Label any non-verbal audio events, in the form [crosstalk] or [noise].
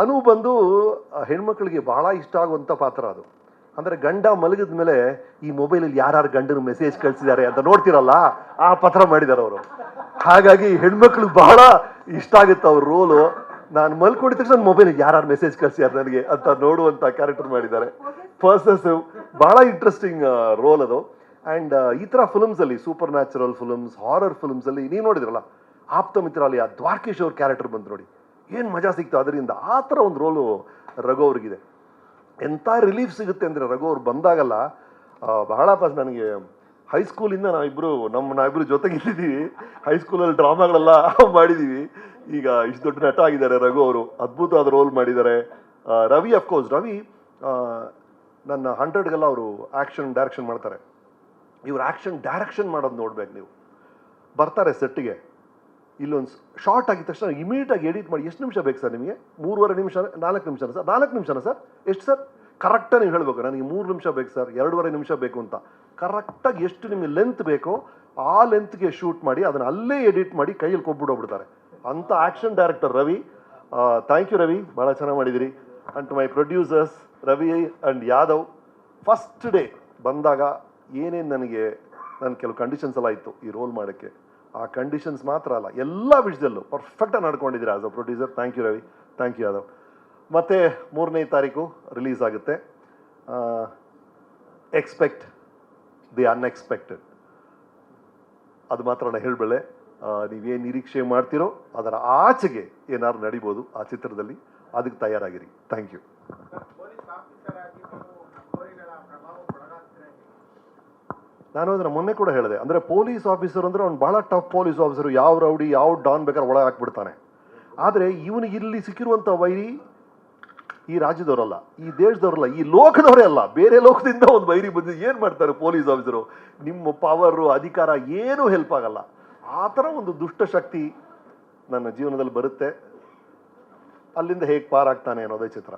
ಅನು ಬಂದು ಹೆಣ್ಮಕ್ಳಿಗೆ ಬಹಳ ಇಷ್ಟ ಆಗುವಂಥ ಪಾತ್ರ ಅದು. ಅಂದರೆ ಗಂಡ ಮಲಗಿದ ಮೇಲೆ ಈ ಮೊಬೈಲಲ್ಲಿ ಯಾರ್ಯಾರು ಗಂಡನ ಮೆಸೇಜ್ ಕಳಿಸಿದ್ದಾರೆ ಅಂತ ನೋಡ್ತಿರಲ್ಲ, ಆ ಪಾತ್ರ ಮಾಡಿದ್ದಾರೆ ಅವರು. ಹಾಗಾಗಿ ಹೆಣ್ಮಕ್ಳು ಬಹಳ ಇಷ್ಟ ಆಗುತ್ತೆ ಅವ್ರ ರೋಲು ನಾನು ಮಲ್ಕೊಂಡಿದ ತಕ್ಷಣ ಮೊಬೈಲ್ ಯಾರು ಮೆಸೇಜ್ ಕಳಿಸಿದ್ದಾರೆ ನನಗೆ ಅಂತ ನೋಡುವಂಥ ಕ್ಯಾರೆಕ್ಟರ್ ಮಾಡಿದ್ದಾರೆ. ಪರ್ಸಸ್ ಬಹಳ ಇಂಟ್ರೆಸ್ಟಿಂಗ್ ರೋಲ್ ಅದು. ಆ್ಯಂಡ್ ಈ ಥರ ಫಿಲ್ಮ್ಸಲ್ಲಿ ಸೂಪರ್ ನ್ಯಾಚುರಲ್ ಫಿಲ್ಮ್ಸ್ ಹಾರರ್ ಫಿಲ್ಮ್ಸಲ್ಲಿ ನೀವು ನೋಡಿದ್ರಲ್ಲ, ಆಪ್ತ ಮಿತ್ರ ಅಲ್ಲಿ ಆ ದ್ವಾರಕೇಶ್ ಅವ್ರ ಕ್ಯಾರೆಕ್ಟರ್ ಬಂತು ನೋಡಿ. ಏನು ಮಜಾ ಸಿಕ್ತು? ಅದರಿಂದ ಆ ಥರ ಒಂದು ರೋಲು ರಘು ಅವ್ರಿಗಿದೆ. ಎಂಥ ರಿಲೀಫ್ ಸಿಗುತ್ತೆ ಅಂದರೆ ರಘು ಅವ್ರು ಬಂದಾಗಲ್ಲ ಬಹಳ ಪಾಸ್ ನನಗೆ ಹೈಸ್ಕೂಲಿಂದ ನಾವಿಬ್ಬರು ನಮ್ಮ ನಾವಿಬ್ಬರು ಜೊತೆಗಿದ್ದೀವಿ. ಹೈಸ್ಕೂಲಲ್ಲಿ ಡ್ರಾಮಾಗಳೆಲ್ಲ [laughs] ಮಾಡಿದ್ದೀವಿ. ಈಗ ಇಷ್ಟು ದೊಡ್ಡ ನಟ ಆಗಿದ್ದಾರೆ ರಘು ಅವರು. ಅದ್ಭುತವಾದ ರೋಲ್ ಮಾಡಿದ್ದಾರೆ. ರವಿ ಅಫ್ಕೋರ್ಸ್ ರವಿ ನನ್ನ ಹಂಡ್ರೆಡ್ಗೆಲ್ಲ ಅವರು ಆ್ಯಕ್ಷನ್ ಡೈರೆಕ್ಷನ್ ಮಾಡ್ತಾರೆ. ಇವ್ರು ಆ್ಯಕ್ಷನ್ ಡೈರೆಕ್ಷನ್ ಮಾಡೋದು ನೋಡ್ಬೇಕು ನೀವು. ಬರ್ತಾರೆ ಸೆಟ್ಟಿಗೆ ಇಲ್ಲೊಂದು ಶಾರ್ಟ್ ಆಗಿದ ತಕ್ಷಣ ಇಮಿಡಿಯೇಟಾಗಿ ಎಡಿಟ್ ಮಾಡಿ ಎಷ್ಟು ನಿಮಿಷ ಬೇಕು ಸರ್ ನಿಮಗೆ? ಮೂರುವರೆ ನಿಮಿಷ, ನಾಲ್ಕು ನಿಮಿಷನ ಸರ್? ನಾಲ್ಕು ನಿಮಿಷನ ಸರ್? ಎಷ್ಟು ಸರ್? ಕರೆಕ್ಟಾಗಿ ನೀವು ಹೇಳಬೇಕು, ನನಗೆ ಮೂರು ನಿಮಿಷ ಬೇಕು ಸರ್, ಎರಡೂವರೆ ನಿಮಿಷ ಬೇಕು ಅಂತ. ಕರೆಕ್ಟಾಗಿ ಎಷ್ಟು ನಿಮಗೆ ಲೆಂತ್ ಬೇಕೋ ಆ ಲೆಂತ್ಗೆ ಶೂಟ್ ಮಾಡಿ ಅದನ್ನು ಅಲ್ಲೇ ಎಡಿಟ್ ಮಾಡಿ ಕೈಯಲ್ಲಿ ಕೊಟ್ಬಿಡೋಗ್ಬಿಡ್ತಾರೆ ಅಂಥ action director Ravi thank you Ravi ಭಾಳ ಚೆನ್ನಾಗಿ ಮಾಡಿದಿರಿ. And to my producers Ravi and Yadav first day ಬಂದಾಗ ಏನೇನು ನನಗೆ ನನ್ನ ಕೆಲವು ಕಂಡೀಷನ್ಸ್ ಎಲ್ಲ ಇತ್ತು ಈ ರೋಲ್ ಮಾಡೋಕ್ಕೆ. ಆ ಕಂಡೀಷನ್ಸ್ ಮಾತ್ರ ಅಲ್ಲ, ಎಲ್ಲ ವಿಷಯದಲ್ಲೂ ಪರ್ಫೆಕ್ಟಾಗಿ ನಡ್ಕೊಂಡಿದ್ದೀರಾ as a producer thank you Ravi thank you Yadav ಮತ್ತು ಮೂರನೇ ತಾರೀಕು ರಿಲೀಸ್ ಆಗುತ್ತೆ. ಎಕ್ಸ್ಪೆಕ್ಟ್ ದಿ ಅನ್ಎಕ್ಸ್ಪೆಕ್ಟೆಡ್ ಅದು ಮಾತ್ರ ನಾನು ಹೇಳಬೇಳೆ ನೀವೇನು ನಿರೀಕ್ಷೆ ಮಾಡ್ತೀರೋ ಅದರ ಆಚೆಗೆ ಏನಾದ್ರು ನಡಿಬೋದು ಆ ಚಿತ್ರದಲ್ಲಿ, ಅದಕ್ಕೆ ತಯಾರಾಗಿರಿ. ಥ್ಯಾಂಕ್ ಯು ಪೊಲೀಸ್ ಆಫೀಸರ್ ಆಗಿ ನೀವು ಗೋರಿಗಳ ಪ್ರಭಾವಕ್ಕೆ ಒಳಗಾಗ್ತೀರಾ ನಾನು ಅದನ್ನ ಮೊನ್ನೆ ಕೂಡ ಹೇಳಿದೆ. ಅಂದ್ರೆ ಪೊಲೀಸ್ ಆಫೀಸರ್ ಅಂದ್ರೆ ಅವ್ನು ಬಹಳ ಟಫ್ ಪೊಲೀಸ್ ಆಫೀಸರ್. ಯಾವ ರೌಡಿ, ಯಾವ ಡಾನ್ ಬೇಕಾದ್ರೆ ಒಳಗೆ ಹಾಕ್ಬಿಡ್ತಾನೆ. ಆದರೆ ಇವನಿಗೆ ಇಲ್ಲಿ ಸಿಕ್ಕಿರುವಂಥ ವೈರಿ ಈ ರಾಜ್ಯದವರಲ್ಲ, ಈ ದೇಶದವರಲ್ಲ, ಈ ಲೋಕದವರೇ ಅಲ್ಲ. ಬೇರೆ ಲೋಕದಿಂದ ಒಂದು ವೈರಿ ಬಂದು ಏನು ಮಾಡ್ತಾರೆ ಪೊಲೀಸ್ ಆಫೀಸರು? ನಿಮ್ಮ ಪವರು ಅಧಿಕಾರ ಏನೂ ಹೆಲ್ಪ್ ಆಗಲ್ಲ. ಆ ಥರ ಒಂದು ದುಷ್ಟಶಕ್ತಿ ನನ್ನ ಜೀವನದಲ್ಲಿ ಬರುತ್ತೆ. ಅಲ್ಲಿಂದ ಹೇಗೆ ಪಾರಾಗ್ತಾನೆ ಅನ್ನೋದೇ ಚಿತ್ರ.